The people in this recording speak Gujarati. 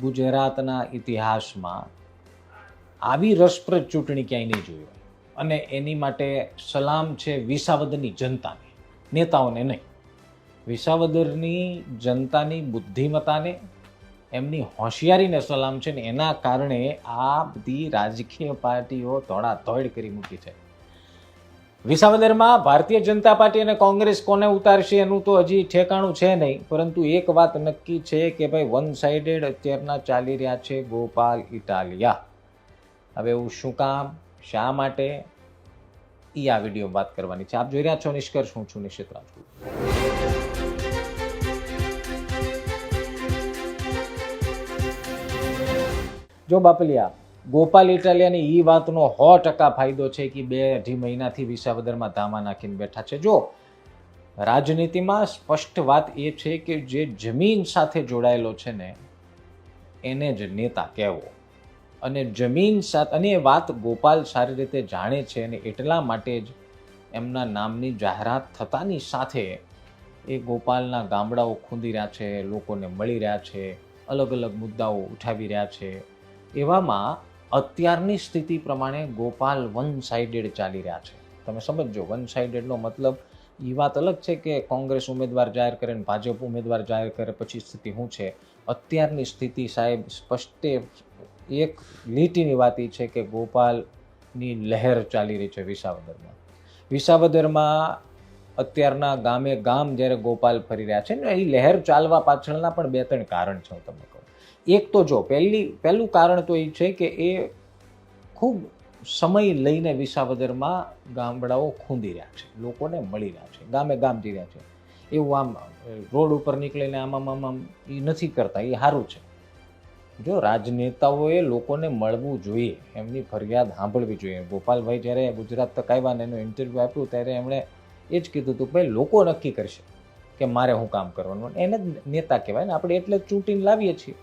ગુજરાતના ઇતિહાસમાં આવી રસપ્રદ ચૂંટણી ક્યાંય નહીં જોઈ અને એની માટે સલામ છે વિસાવદરની જનતાને, નેતાઓને નહીં. વિસાવદરની જનતાની બુદ્ધિમત્તાને, એમની હોશિયારીને સલામ છે ને એના કારણે આ બધી રાજકીય પાર્ટીઓ ધોળાધોડ કરી મૂકી છે. વિસાવદરમાં ભારતીય જનતા પાર્ટી અને કોંગ્રેસ કોને ઉતારશે એનું તો હજી ઠેકાણું છે નહીં, પરંતુ એક વાત નક્કી છે કે ભાઈ વન સાઇડેડ અત્યારના ચાલી રહ્યા છે ગોપાલ ઇટાલિયા. હવે એવું શું કામ? શા માટે? એ આ વીડિયો વાત કરવાની છે. આપ જોઈ રહ્યા છો નિષ્કર્ષ, હું છું નિશ્ચિત રાજપૂત. જો બાપલિયા ગોપાલ ઇટાલિયાની એ વાતનો સો ટકા ફાયદો છે કે બે અઢી મહિનાથી વિસાવદરમાં ધામા નાખીને બેઠા છે. જો, રાજનીતિમાં સ્પષ્ટ વાત એ છે કે જે જમીન સાથે જોડાયેલો છે ને, એને જ નેતા કહેવો. અને જમીન સાથે અને એ વાત ગોપાલ સારી રીતે જાણે છે અને એટલા માટે જ એમના નામની જાહેરાત થતાની સાથે એ ગોપાલના ગામડાઓ ખૂંદી રહ્યા છે, લોકોને મળી રહ્યા છે અલગ અલગ મુદ્દાઓ ઉઠાવી રહ્યા છે. એવામાં અત્યારની સ્થિતિ પ્રમાણે ગોપાલ વન સાઇડેડ ચાલી રહ્યા છે. તમે સમજો વન સાઇડેડનો મતલબ એ વાત અલગ છે કે કોંગ્રેસ ઉમેદવાર જાહેર કરે ને ભાજપ ઉમેદવાર જાહેર કરે, પછી સ્થિતિ શું છે? અત્યારની સ્થિતિ સાહેબ સ્પષ્ટે એક લીટીની વાત એ છે કે ગોપાલની લહેર ચાલી રહી છે વિસાવદરમાં. વિસાવદરમાં અત્યારના ગામે ગામ જ્યારે ગોપાલ ફરી રહ્યા છે ને એ લહેર ચાલવા પાછળના પણ બે ત્રણ કારણ છે હું તમને એક તો જો, પહેલી, પહેલું કારણ તો એ છે કે એ ખૂબ સમય લઈને વિસાવદરમાં ગામડાઓ ખૂંદી રહ્યા છે, લોકોને મળી રહ્યા છે, ગામે ગામ જઈ રહ્યા છે. એવું આમ રોડ ઉપર નીકળીને આમ આમ આમ એ નથી કરતા એ સારું છે. જો રાજનેતાઓએ લોકોને મળવું જોઈએ, એમની ફરિયાદ સાંભળવી જોઈએ. ગોપાલભાઈ જ્યારે ગુજરાત તક આવ્યા ને એનું ઇન્ટરવ્યૂ આપ્યું, ત્યારે એમણે એ જ કીધું હતું ભાઈ, લોકો નક્કી કરશે કે મારે શું કામ કરવાનું. એને જ નેતા કહેવાય ને, આપણે એટલે જ ચૂંટીને લાવીએ છીએ.